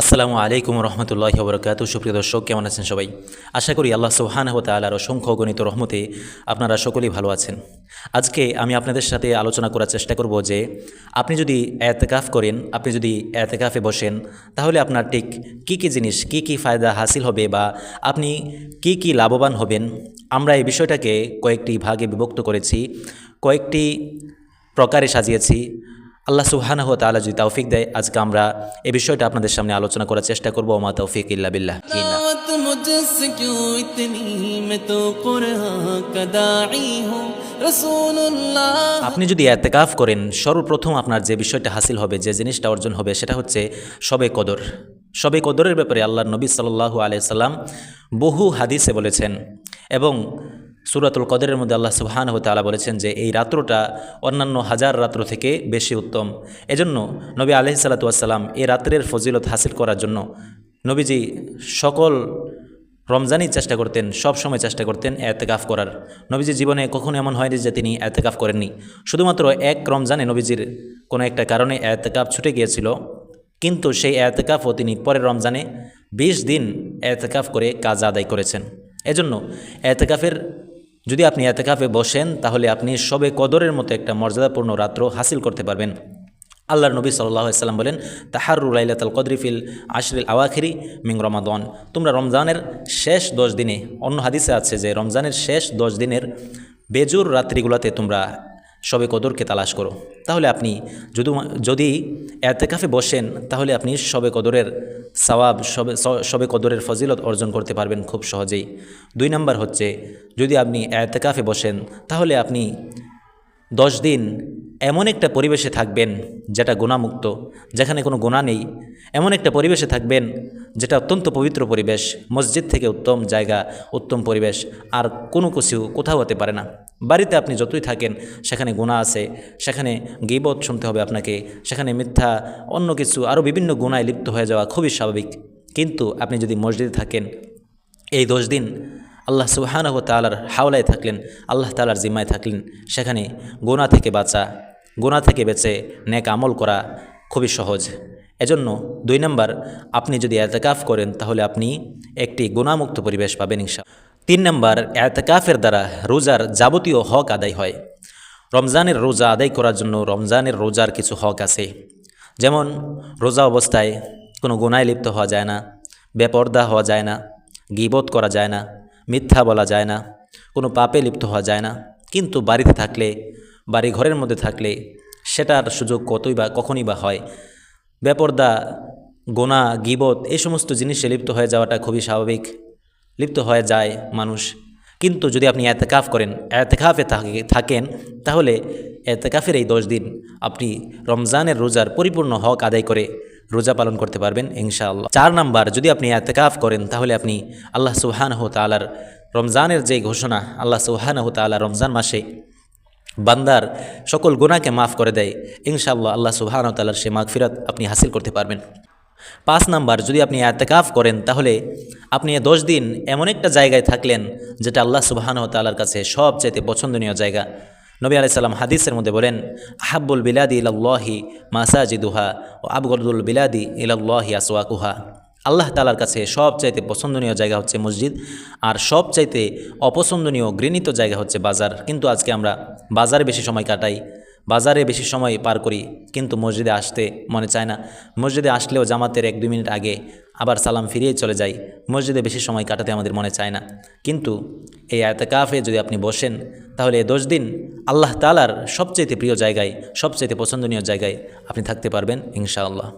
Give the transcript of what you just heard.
আসসালামু আলাইকুম রহমতুল্লাহ বরকাত সুপ্রিয় দর্শক, কেমন আছেন সবাই? আশা করি আল্লাহ সুবহানাহু ওয়া তাআলার অসংখ্য গণিত রহমতে আপনারা সকলেই ভালো আছেন। আজকে আমি আপনাদের সাথে আলোচনা করার চেষ্টা করব যে, আপনি যদি এতেকাফ করেন, আপনি যদি এতেকাফে বসেন, তাহলে আপনার ঠিক কী কী জিনিস, কী কী ফায়দা হাসিল হবে বা আপনি কি কি লাভবান হবেন? আমরা এই বিষয়টাকে কয়েকটি ভাগে বিভক্ত করেছি, কয়েকটি প্রকারে সাজিয়েছি। আল্লাহ সুহান হত আল্লাহ যদি তাওফিক দেয় আজকে আমরা এই বিষয়টা আপনাদের সামনে আলোচনা করার চেষ্টা করব। ওমা তৌফিক ইল্লা বিল্লাহ। আপনি যদি এতেকাফ করেন সর্বপ্রথম আপনার যে বিষয়টা হাসিল হবে যে জিনিসটা অর্জন হবে সেটা হচ্ছে সবে কদর। সবে কদরের ব্যাপারে আল্লাহ নবী সাল্লাল্লাহু আলিয়া সাল্লাম বহু হাদিসে বলেছেন এবং সুরাতুল কদরের মধ্যে আল্লাহ সুবহান হতে তাআলা বলেছেন যে এই রাত্রটা অন্যান্য হাজার রাত্র থেকে বেশি উত্তম। এজন্য নবী আলাইহিস সালাতু এই রাত্রের ফজিলত হাসিল করার জন্য নবীজি সকল রমজানই চেষ্টা করতেন, সব সময় চেষ্টা করতেন এতেকাফ করার। নবীজির জীবনে কখনো এমন হয়নি যে তিনি এতেকাফ করেননি। শুধুমাত্র এক রমজানে নবীজির কোনো একটা কারণে এতেকাফ ছুটে গিয়েছিল, কিন্তু সেই এতেকাফও তিনি পরের রমজানে বিশ দিন এতেকাফ করে কাজ আদায় করেছেন। এজন্য এতেকাফের যদি আপনি এতেকাফে বসেন, তাহলে আপনি সবে কদরের মতো একটা মর্যাদাপূর্ণ রাত্র হাসিল করতে পারবেন। আল্লাহর নবী সাল্লাহ সাল্লাম বলেন তাহারু লাইলাতাল কদরিফিল আশরিল আওয়াখিরি মিং রমাদন। তোমরা রমজানের শেষ দশ দিনে, অন্য হাদিসে আছে যে রমজানের শেষ দশ দিনের বেজুর রাত্রিগুলোতে তোমরা সবে কদরকে তালাশ করো। তাহলে আপনি যদি যদি এতেকাফে বসেন, তাহলে আপনি সবে কদরের সওয়াব সবে সবে কদরের ফজিলত অর্জন করতে পারবেন খুব সহজেই। দুই নম্বর হচ্ছে, যদি আপনি এতেকাফে বসেন, তাহলে আপনি দশ দিন এমন একটা পরিবেশে থাকবেন যেটা গোনামুক্ত যেখানে কোনো গোনা নেই এমন একটা পরিবেশে থাকবেন যেটা অত্যন্ত পবিত্র পরিবেশ, মসজিদ থেকে উত্তম জায়গা, উত্তম পরিবেশ, আর কোনো কিছু কোথাও হতে পারে না। বাড়িতে আপনি যতই থাকেন, সেখানে গুণা আছে, সেখানে গিবত শুনতে হবে আপনাকে, সেখানে মিথ্যা, অন্য কিছু, আরও বিভিন্ন গুণায় লিপ্ত হয়ে যাওয়া খুবই স্বাভাবিক। কিন্তু আপনি যদি মসজিদে থাকেন, এই দশ দিন আল্লাহ সুবাহানহ তালার হাওলায় থাকলেন, আল্লাহ তালার জিম্মায় থাকলেন, সেখানে গোনা থেকে বাঁচা গোনা থেকে বেঁচে নেক আমল করা খুবই সহজ। এজন্য দুই নম্বর, আপনি যদি এতেকাফ করেন তাহলে আপনি একটি গুণামুক্ত পরিবেশ পাবেন ইনশা। তিন নম্বর, এতেকাফের দ্বারা রোজার যাবতীয় হক আদায় হয়। রমজানের রোজা আদায় করার জন্য রমজানের রোজার কিছু হক আছে। যেমন, রোজা অবস্থায় কোনো গুণায় লিপ্ত হওয়া যায় না, বেপর্দা হওয়া যায় না, গিবত করা যায় না, মিথ্যা বলা যায় না, কোনো পাপে লিপ্ত হওয়া যায় না। কিন্তু বাড়িতে থাকলে বাড়ি ঘরের মধ্যে থাকলে সেটার সুযোগ কতই বা, কখনই বা হয় বেপর্দা, গোনা, গিবত এই সমস্ত জিনিসে লিপ্ত হয়ে যাওয়াটা খুবই স্বাভাবিক। লিপ্ত হয়ে যায় মানুষ। কিন্তু যদি আপনি এতেকাফ করেন, এতেকাফে থাকে- থাকেন, তাহলে এতেকাফের এই দশ দিন আপনি রমজানের রোজার পরিপূর্ণ হক আদায় করে রোজা পালন করতে পারবেন ইনশাআল্লাহ। চার নাম্বার, যদি আপনি এতেকাফ করেন, তাহলে আপনি আল্লাহ সুহানহ তালার রমজানের যে ঘোষণা, আল্লাহ সুহানহ তালা রমজান মাসে বান্দার সকল গুনাহকে মাফ করে দেয়। ইনশাআল্লাহ আল্লাহ সুবহানাহু তাআলার সে মাগফিরাত আপনি হাসিল করতে পারবেন। পাঁচ নাম্বার, যদি আপনি এতেকাফ করেন, তাহলে আপনি দশ দিন এমন একটা জায়গায় থাকলেন যেটা আল্লাহ সুবহানাহু তাআলার কাছে সবচাইতে পছন্দনীয় জায়গা। নবী আলাইহিস সালাম হাদিসের মধ্যে বলেন, আহাব্বুল বিলাদি ইলাল্লাহি মাসাজিদুহা ও আবগদুল বিলাদি ইলাল্লাহি আসওয়াকুহা। আল্লাহ তালার কাছে সবচাইতে পছন্দনীয় জায়গা হচ্ছে মসজিদ আর সবচাইতে অপছন্দনীয় ঘৃণিত জায়গা হচ্ছে বাজার। কিন্তু আজকে আমরা বাজারে বেশি সময় কাটাই, বাজারে বেশি সময় পার করি, কিন্তু মসজিদে আসতে মনে চায় না। মসজিদে আসলেও জামাতের এক দুই মিনিট আগে আবার সালাম ফিরিয়ে চলে যাই, মসজিদে বেশি সময় কাটাতে আমাদের মনে চায় না। কিন্তু এই এতেকাফে যদি আপনি বসেন, তাহলে দশ দিন আল্লাহ তালার সবচাইতে প্রিয় জায়গায়, সবচাইতে পছন্দনীয় জায়গায় আপনি থাকতে পারবেন ইনশাআল্লাহ।